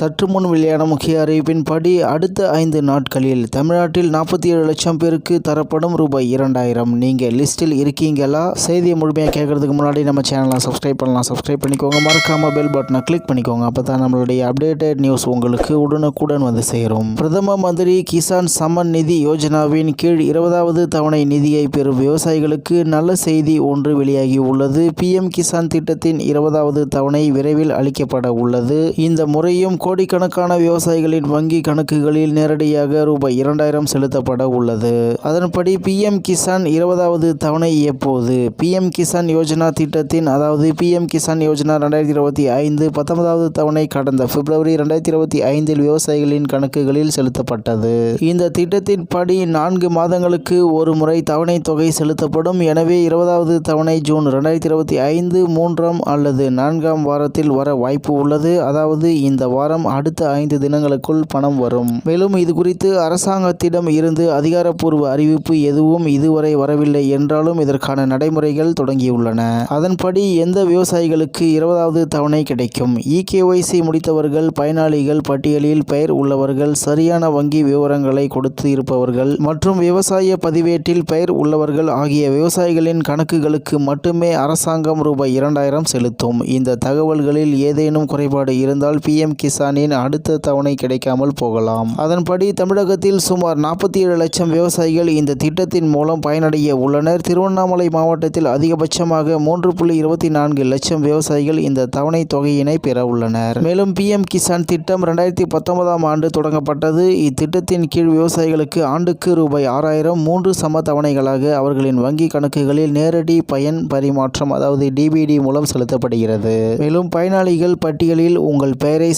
சற்று முன் வெளியான முக்கிய அறிவிப்பின்படி அடுத்த ஐந்து நாட்களில் தமிழ்நாட்டில் நாற்பத்தி ஏழு லட்சம் பேருக்கு தரப்படும் ரூபாய் இரண்டாயிரம். நீங்கள் லிஸ்ட்டில் இருக்கீங்களா? செய்தியை முழுமையாக கேட்கறதுக்கு முன்னாடி நம்ம சேனலை சப்ஸ்கிரைப் பண்ணலாம். சப்ஸ்கிரைப் பண்ணிக்கோங்க. மறக்காமல் பெல் பட்டனை கிளிக் பண்ணிக்கோங்க. அப்போ தான் நம்மளுடைய அப்டேட்டட் நியூஸ் உங்களுக்கு உடனுக்குடன் வந்து சேரும். பிரதம மந்திரி கிசான் சம்மன் நிதி யோஜனாவின் கீழ் இருபதாவது தவணை நிதியை பெறும் விவசாயிகளுக்கு நல்ல செய்தி ஒன்று வெளியாகி உள்ளது. பிஎம் கிசான் திட்டத்தின் இருபதாவது தவணை விரைவில் அளிக்கப்பட உள்ளது. இந்த முறையும் கோடிக்கணக்கான விவசாயிகளின் வங்கி கணக்குகளில் நேரடியாக ரூபாய் இரண்டாயிரம் செலுத்தப்பட உள்ளது. அதன்படி பிஎம் கிசான் இருபதாவது தவணை எப்போது? பிஎம் கிசான் யோஜனா திட்டத்தின் அதாவது பிஎம் கிசான் யோஜனா ரெண்டாயிரத்தி இருபத்தி ஐந்து பத்தொன்பதாவது தவணை கடந்த பிப்ரவரி ரெண்டாயிரத்தி இருபத்தி ஐந்தில் விவசாயிகளின் கணக்குகளில் செலுத்தப்பட்டது. இந்த திட்டத்தின் படி நான்கு மாதங்களுக்கு ஒரு முறை தவணை தொகை செலுத்தப்படும். எனவே இருபதாவது தவணை ஜூன் ரெண்டாயிரத்தி இருபத்தி ஐந்து மூன்றாம் அல்லது நான்காம் வாரத்தில் வர வாய்ப்பு உள்ளது. அதாவது இந்த வாரம் அடுத்த ஐந்து தினங்களுக்குள் பணம் வரும். மேலும் இது குறித்து அரசாங்கத்திடம் இருந்து அதிகாரப்பூர்வ அறிவிப்பு எதுவும் இதுவரை வரவில்லை என்றாலும் இதற்கான நடைமுறைகள் தொடங்கியுள்ளன. அதன்படி எந்த விவசாயிகளுக்கு இருபதாவது தவணை கிடைக்கும்? இகேஒய்சி முடித்தவர்கள் பயனாளிகள் பட்டியலில் பெயர் உள்ளவர்கள் சரியான வங்கி விவரங்களை கொடுத்து இருப்பவர்கள் மற்றும் விவசாய பதிவேட்டில் பெயர் உள்ளவர்கள் ஆகிய விவசாயிகளின் கணக்குகளுக்கு மட்டுமே அரசாங்கம் ரூபாய் இரண்டாயிரம் செலுத்தும். இந்த தகவல்களில் ஏதேனும் குறைபாடு இருந்தால் பிஎம் கடனின் அடுத்த தவணை கிடைக்காமல் போகலாம். அதன்படி தமிழகத்தில் சுமார் நாற்பத்தி ஏழு லட்சம் விவசாயிகள் இந்த திட்டத்தின் மூலம் பயனடைய உள்ளனர். திருவண்ணாமலை மாவட்டத்தில் அதிகபட்சமாக மூன்று புள்ளி இருபத்தி நான்கு லட்சம் விவசாயிகள் இந்த தவணை தொகையினை பெற உள்ளனர். மேலும் பிஎம் கிசான் திட்டம் ரெண்டாயிரத்தி பத்தொன்பதாம் ஆண்டு தொடங்கப்பட்டது. இத்திட்டத்தின் கீழ் விவசாயிகளுக்கு ஆண்டுக்கு ரூபாய் ஆறாயிரம் மூன்று சம தவணைகளாக அவர்களின் வங்கி கணக்குகளில் நேரடி பயன் பரிமாற்றம் அதாவது டிபிடி மூலம் செலுத்தப்படுகிறது. மேலும் பயனாளிகள் பட்டியலில் உங்கள் பெயரை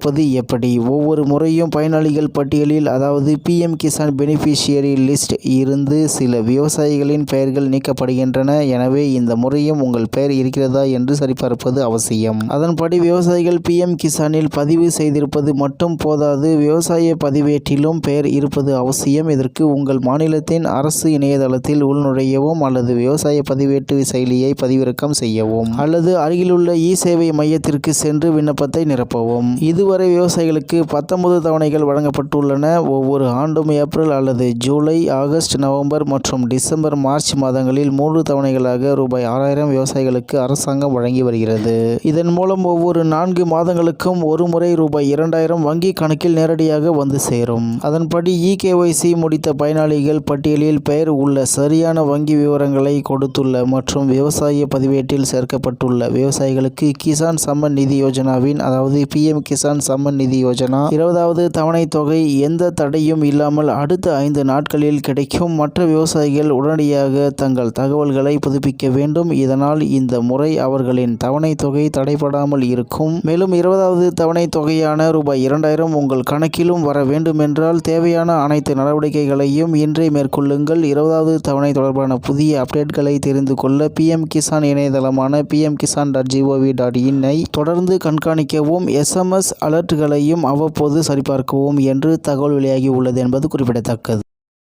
சரிபார்ப்பது எப்படி? ஒவ்வொரு முறையும் பயனாளிகள் பட்டியலில் அதாவது பிஎம் கிசான் பெனிஃபிஷியரி லிஸ்ட் இருந்து சில விவசாயிகளின் பெயர்கள் நீக்கப்படுகின்றன. எனவே இந்த முறையும் உங்கள் பெயர் இருக்கிறதா என்று சரிபார்ப்பது அவசியம். அதன்படி விவசாயிகள் பிஎம் கிசானில் பதிவு செய்திருப்பது மட்டும் போதாது. விவசாய பதிவேட்டிலும் பெயர் இருப்பது அவசியம். இதற்கு உங்கள் மாநிலத்தின் அரசு இணையதளத்தில் உள்நுழையவும் அல்லது விவசாய பதிவேட்டு செயலியை பதிவிறக்கம் செய்யவும். அல்லது அருகிலுள்ள இ சேவை மையத்திற்கு சென்று விண்ணப்பத்தை நிரப்பவும். இதுவரை விவசாயிகளுக்கு பத்தொன்பது தவணைகள் வழங்கப்பட்டுள்ளன. ஒவ்வொரு ஆண்டும் ஏப்ரல் அல்லது ஜூலை ஆகஸ்ட் நவம்பர் மற்றும் டிசம்பர் மார்ச் மாதங்களில் மூன்று தவணைகளாக ரூபாய் ஆறாயிரம் விவசாயிகளுக்கு அரசாங்கம் வழங்கி வருகிறது. இதன் மூலம் ஒவ்வொரு நான்கு மாதங்களுக்கும் ஒரு முறை ரூபாய் இரண்டாயிரம் வங்கி கணக்கில் நேரடியாக வந்து சேரும். அதன்படி இகேஒய்சி முடித்த பயனாளிகள் பட்டியலில் பெயர் உள்ள சரியான வங்கி விவரங்களை கொடுத்துள்ள மற்றும் விவசாய பதிவேட்டில் சேர்க்கப்பட்டுள்ள விவசாயிகளுக்கு கிசான் சம்மன் நிதி யோஜனாவின் அதாவது பிஎம் கிசான் கிசான் சம்மன் நிதி யோஜனா. இருபதாவது தவணை தொகை எந்த தடையும் இல்லாமல் அடுத்த ஐந்து நாட்களில் கிடைக்கும். மற்ற விவசாயிகள் உடனடியாக தங்கள் தகவல்களை புதுப்பிக்க வேண்டும். இதனால் இந்த முறை அவர்களின் தவணை தொகை தடைபடாமல் இருக்கும். மேலும் இருபதாவது தவணை தொகையான ரூபாய் இரண்டாயிரம் உங்கள் கணக்கிலும் வர வேண்டுமென்றால் தேவையான அனைத்து நடவடிக்கைகளையும் இன்றே மேற்கொள்ளுங்கள். இருபதாவது தவணை தொடர்பான புதிய அப்டேட்களை தெரிந்து கொள்ள PM Kisan இணையதளமான PM Kisan dot G O V dot இன்னை தொடர்ந்து கண்காணிக்கவும். எஸ்எம்எஸ் அலர்ட்டுகளையும் அவ்வப்போது சரிபார்க்கவும் என்று தகவல் வெளியாகி உள்ளது என்பது குறிப்பிடத்தக்கது.